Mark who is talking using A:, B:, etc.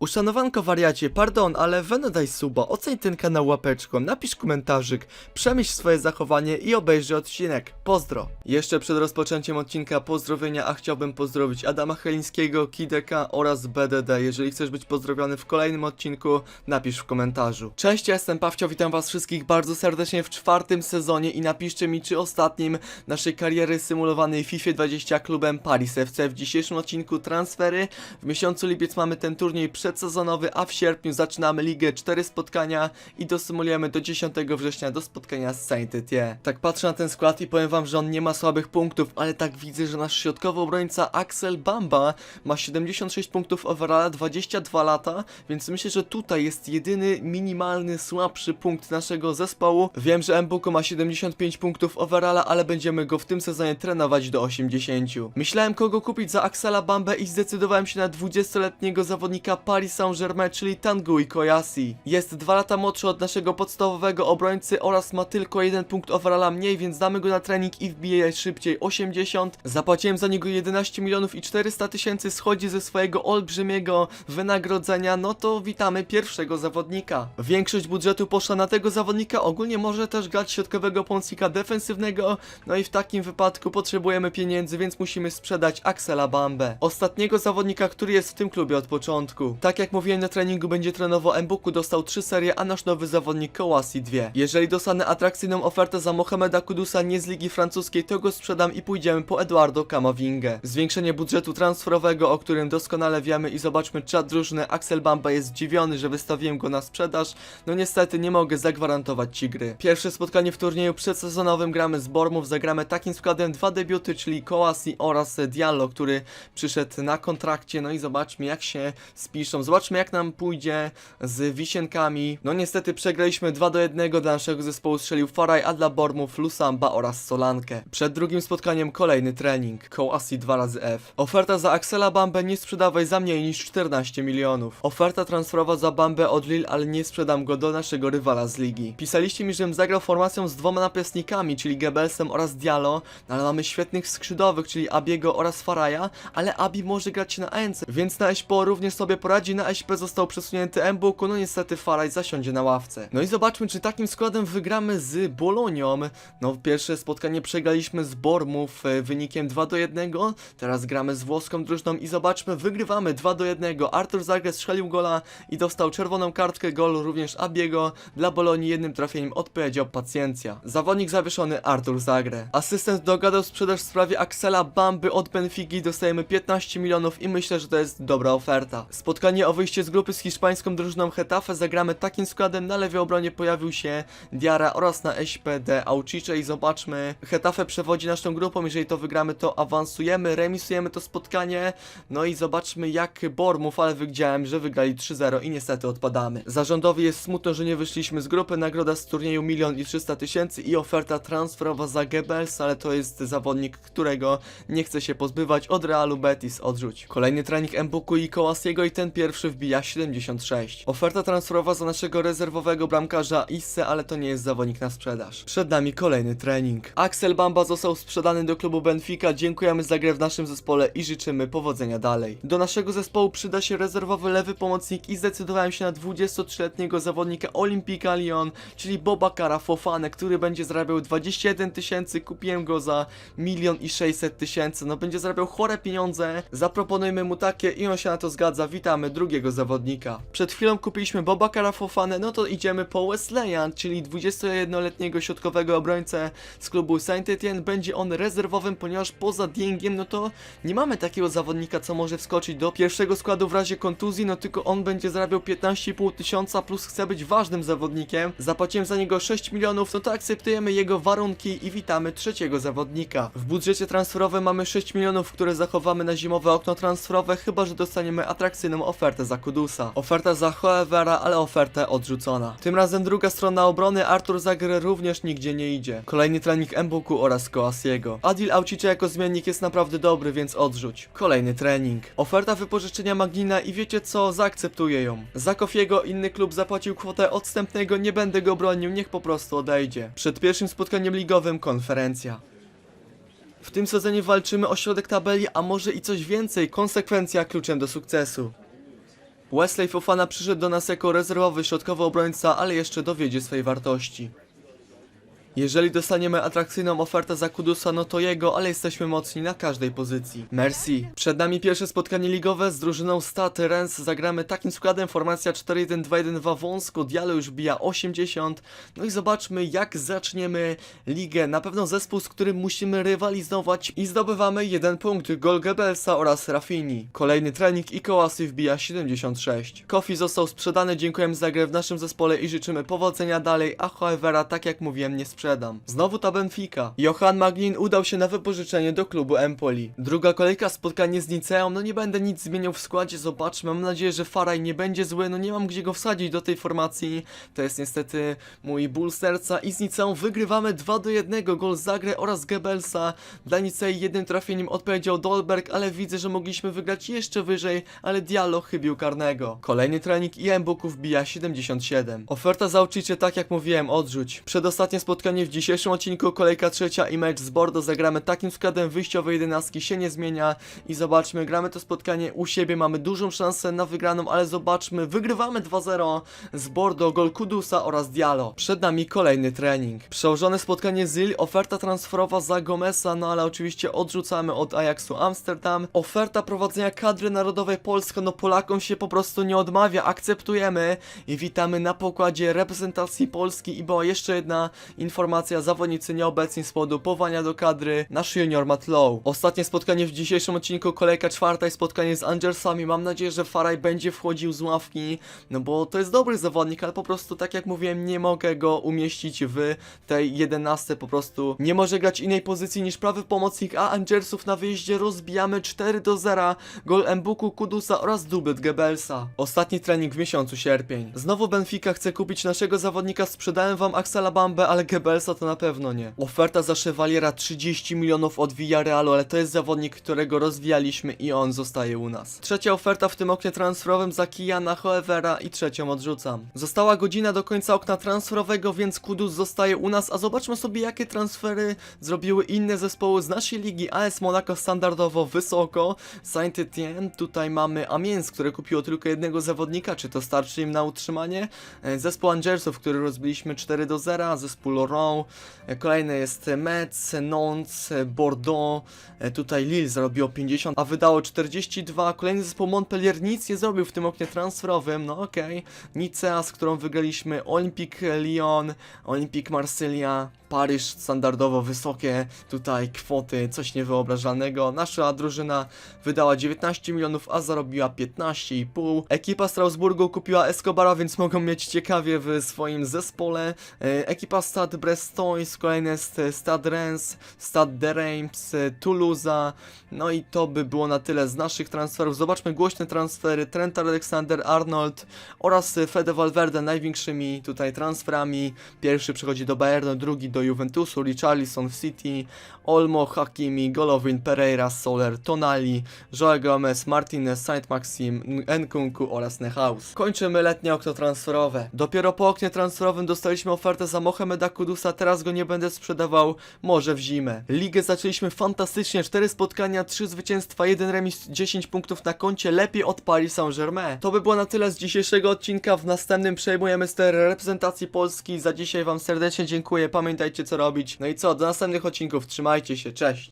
A: Uszanowanko wariacie, pardon, ale Weno daj suba, oceń ten kanał łapeczką, napisz komentarzyk, przemyśl swoje zachowanie i obejrzyj odcinek. Pozdro! Jeszcze przed rozpoczęciem odcinka pozdrowienia, a chciałbym pozdrowić Adama Chelińskiego, Kideka oraz BDD. Jeżeli chcesz być pozdrowiony w kolejnym odcinku, napisz w komentarzu. Cześć, ja jestem Pawcio, witam was wszystkich bardzo serdecznie w czwartym sezonie i napiszcie mi, czy ostatnim naszej kariery symulowanej FIFA 20 klubem Paris FC. W dzisiejszym odcinku transfery. W miesiącu lipiec mamy ten turniej przedsezonowy, a w sierpniu zaczynamy ligę 4 spotkania i dosymulujemy do 10 września do spotkania z Saint-Étienne. Tak patrzę na ten skład i powiem wam, że on nie ma słabych punktów, ale tak widzę, że nasz środkowy obrońca Axel Bamba ma 76 punktów overalla, 22 lata, więc myślę, że tutaj jest jedyny minimalny, słabszy punkt naszego zespołu. Wiem, że Mbuko ma 75 punktów overalla, ale będziemy go w tym sezonie trenować do 80. Myślałem kogo kupić za Axela Bambę i zdecydowałem się na 20-letniego zawodnika Paris Saint-Germain, czyli Tanguy Koyasi. Jest 2 lata młodszy od naszego podstawowego obrońcy oraz ma tylko jeden punkt overalla mniej, więc damy go na trening i wbije szybciej 80. Zapłaciłem za niego 11 milionów i 400 tysięcy, schodzi ze swojego olbrzymiego wynagrodzenia, no to witamy pierwszego zawodnika. Większość budżetu poszła na tego zawodnika, ogólnie może też grać środkowego pomocnika defensywnego, no i w takim wypadku potrzebujemy pieniędzy, więc musimy sprzedać Axela Bambę. Ostatniego zawodnika, który jest w tym klubie od początku. Tak jak mówiłem na treningu będzie trenował Mbuku, dostał 3 serie, a nasz nowy zawodnik Kołasi 2. Jeżeli dostanę atrakcyjną ofertę za Mohameda Kudusa nie z ligi francuskiej, to go sprzedam i pójdziemy po Eduardo Camavinga. Zwiększenie budżetu transferowego, o którym doskonale wiemy i zobaczmy czat drużyny, Axel Bamba jest zdziwiony, że wystawiłem go na sprzedaż. No niestety nie mogę zagwarantować ci gry. Pierwsze spotkanie w turnieju przedsezonowym gramy z Bormów, zagramy takim składem dwa debiuty, czyli Kołasi oraz Diallo, który przyszedł na kontrakcie, no i zobaczmy jak się spiszą. Zobaczmy jak nam pójdzie z Wisienkami. No niestety przegraliśmy 2 do 1 dla naszego zespołu strzelił Faraj, a dla Bormów Lusamba oraz Solankę. Przed drugim spotkaniem kolejny trening. Kołasi 2 razy F. Oferta za Axela Bambę nie sprzedawaj za mniej niż 14 milionów. Oferta transferowa za Bambę od Lille, ale nie sprzedam go do naszego rywala z ligi. Pisaliście mi, żebym zagrał formacją z dwoma napastnikami, czyli Gebelsem oraz Diallo, no ale mamy świetnych skrzydłowych, czyli Abiego oraz Faraja, ale Abi może grać na ANC, więc na SPO również sobie poradzi, na SP został przesunięty Mbuku, no niestety Faraj zasiądzie na ławce. No i zobaczmy, czy takim składem wygramy z Bolonią. No pierwsze spotkanie przegraliśmy z Bormów e, wynikiem 2 do 1, teraz gramy z włoską drużyną i zobaczmy, wygrywamy 2 do 1. Artur Zagre strzelił gola i dostał czerwoną kartkę, gol również Abiego. Dla Bolonii jednym trafieniem odpowiedział pacjencja. Zawodnik zawieszony Artur Zagre. Asystent dogadał sprzedaż w sprawie Axela Bamby od Benfigi, dostajemy 15 milionów i myślę, że to jest dobra oferta. Spotkanie o wyjście z grupy z hiszpańską drużyną Hetafe zagramy takim składem, na lewej obronie pojawił się Diara oraz na SPD Auchicze i zobaczmy, Hetafe przewodzi naszą grupą, jeżeli to wygramy to awansujemy, remisujemy to spotkanie, no i zobaczmy jak Bormów, ale widziałem, że wygrali 3-0 i niestety odpadamy. Zarządowi jest smutno, że nie wyszliśmy z grupy, nagroda z turnieju 1 i 300 tysięcy i oferta transferowa za Goebbels, ale to jest zawodnik, którego nie chce się pozbywać od Realu Betis, odrzuć. Kolejny trening Mbuku i Kołasiego i ten pierwszy wbija 76. Oferta transferowa za naszego rezerwowego bramkarza Isse, ale to nie jest zawodnik na sprzedaż. Przed nami kolejny trening. Axel Bamba został sprzedany do klubu Benfica, dziękujemy za grę w naszym zespole i życzymy powodzenia dalej. Do naszego zespołu przyda się rezerwowy lewy pomocnik i zdecydowałem się na 23-letniego zawodnika Olimpika Lyon, czyli Boba Kara Fofane, który będzie zarabiał 21 tysięcy, kupiłem go za milion i 600 tysięcy, no będzie zarabiał chore pieniądze, zaproponujmy mu takie i on się na to zgadza, witamy drugiego zawodnika. Przed chwilą kupiliśmy Boba Kara Fofane, no to idziemy po Wesleyan, czyli 21-letniego środkowego obrońcę z klubu Saint-Étienne, będzie on rezerwowym, ponieważ poza Diengiem, no to nie mamy takiego zawodnika, co może wskoczyć do pierwszego składu w razie kontuzji, no tylko on będzie zarabiał 15,5 tysiąca, plus chce być ważnym zawodnikiem. Zapłaciłem za niego 6 milionów, no to akceptujemy jego warunki i witamy trzeciego zawodnika. W budżecie transferowym mamy 6 milionów, które zachowamy na zimowe okno transferowe, chyba że dostaniemy atrakcyjną ofertę za Kudusa. Oferta za Hoevera, ale ofertę odrzucona. Tym razem druga strona obrony, Artur Zagre również nigdzie nie idzie. Kolejny trening Mbuku oraz Koasiego. Adil Aucicze jako zmiennik jest naprawdę dobry, więc odrzuć. Kolejny trening. Oferta wypożyczenia Magnina i wiecie co, zaakceptuję ją. Za Kofiego inny klub zapłacił kwotę odstępnego, nie będę go bronił, niech po prostu odejdzie. Przed pierwszym spotkaniem ligowym konferencja. W tym sezonie walczymy o środek tabeli, a może i coś więcej. Konsekwencja kluczem do sukcesu. Wesley Fofana przyszedł do nas jako rezerwowy środkowy obrońca, ale jeszcze dowiedzie swej wartości. Jeżeli dostaniemy atrakcyjną ofertę za Kudusa, no to jego, ale jesteśmy mocni na każdej pozycji. Merci. Przed nami pierwsze spotkanie ligowe z drużyną Stat Rens. Zagramy takim składem, formacja 4-1-2-1-2 wąsko, Diallo już bija 80. No i zobaczmy jak zaczniemy ligę. Na pewno zespół, z którym musimy rywalizować i zdobywamy jeden punkt. Gol Goebbelsa oraz Rafini. Kolejny trening i Kołasy wbija 76. Kofi został sprzedany, dziękujemy za grę w naszym zespole i życzymy powodzenia dalej, a Hoevera, tak jak mówiłem, nie sprzedam. Znowu ta Benfica. Johan Maglin udał się na wypożyczenie do klubu Empoli. Druga kolejka spotkanie z Niceą, no nie będę nic zmieniał w składzie, zobaczmy. Mam nadzieję, że Faraj nie będzie zły, no nie mam gdzie go wsadzić do tej formacji. To jest niestety mój ból serca i z Niceą wygrywamy 2 do 1, gol Zagre oraz Goebbelsa. Dla Nicei jednym trafieniem odpowiedział Dolberg, ale widzę, że mogliśmy wygrać jeszcze wyżej, ale Diallo chybił karnego. Kolejny trening i Mbuku wbija 77. Oferta za uczycie, tak jak mówiłem, odrzuć. Przedostatnie spotkanie w dzisiejszym odcinku, kolejka trzecia i mecz z Bordeaux zagramy takim składem wyjściowej jedenastki się nie zmienia i zobaczmy, gramy to spotkanie u siebie, mamy dużą szansę na wygraną, ale zobaczmy, wygrywamy 2-0 z Bordeaux, gol Kudusa oraz Diallo. Przed nami kolejny trening. Przełożone spotkanie z Lille, oferta transferowa za Gomesa, no ale oczywiście odrzucamy od Ajaxu Amsterdam. Oferta prowadzenia kadry narodowej Polska, no Polakom się po prostu nie odmawia, akceptujemy i witamy na pokładzie reprezentacji Polski i była jeszcze jedna informacja, zawodnicy nieobecni z powodu powołania do kadry, nasz junior Matt Lowe. Ostatnie spotkanie w dzisiejszym odcinku, kolejka czwarta i spotkanie z Angersami, mam nadzieję, że Faraj będzie wchodził z ławki, no bo to jest dobry zawodnik, ale po prostu tak jak mówiłem, nie mogę go umieścić w tej 11, po prostu nie może grać innej pozycji niż prawy pomocnik, a Angersów na wyjeździe rozbijamy 4 do 0, gol Mbuku, Kudusa oraz dublet Goebbelsa. Ostatni trening w miesiącu sierpień. Znowu Benfica chce kupić naszego zawodnika, sprzedałem wam Axela Bambę, ale Goebbelsa to na pewno nie. Oferta za Chevaliera 30 milionów od Villarealu, ale to jest zawodnik, którego rozwijaliśmy i on zostaje u nas. Trzecia oferta w tym oknie transferowym za Kijana Hoevera i trzecią odrzucam. Została godzina do końca okna transferowego, więc Kudus zostaje u nas, a zobaczmy sobie jakie transfery zrobiły inne zespoły z naszej ligi. AS Monaco standardowo wysoko, Saint Etienne, tutaj mamy Amiens, które kupiło tylko jednego zawodnika, czy to starczy im na utrzymanie? E, Zespół Angersów, który rozbiliśmy 4 do 0, zespół Laurent, E, kolejny jest Metz, Nantes, Bordeaux, tutaj Lille zarobiło 50, a wydało 42, kolejny zespół Montpellier nic nie zrobił w tym oknie transferowym, no okej, Nicea, z którą wygraliśmy, Olympique Lyon, Olympique Marsylia, Paryż standardowo wysokie tutaj kwoty, coś niewyobrażalnego. Nasza drużyna wydała 19 milionów, a zarobiła 15,5. Ekipa Strasburgu kupiła Escobara, więc mogą mieć ciekawie w swoim zespole. E, Ekipa Stade Brestois, kolejny jest Stade Reims, Stade de Reims, Toulouse. No i to by było na tyle z naszych transferów. Zobaczmy głośne transfery. Trent Alexander-Arnold oraz Fede Valverde największymi tutaj transferami. Pierwszy przychodzi do Bayernu, drugi do Juventusu, Richarlison City, Olmo, Hakimi, Golovin, Pereira, Soler, Tonali, Joe Gomez, Martinez, Saint-Maxim, Nkunku oraz Nehaus. Kończymy letnie okno transferowe. Dopiero po oknie transferowym dostaliśmy ofertę za Mohameda Kudusa, teraz go nie będę sprzedawał, może w zimę. Ligę zaczęliśmy fantastycznie, 4 spotkania, 3 zwycięstwa, 1 remis, 10 punktów na koncie, lepiej od Paris Saint-Germain. To by było na tyle z dzisiejszego odcinka, w następnym przejmujemy ster reprezentacji Polski. Za dzisiaj wam serdecznie dziękuję, pamiętajcie co robić. No i co, do następnych odcinków, trzymajcie się, cześć!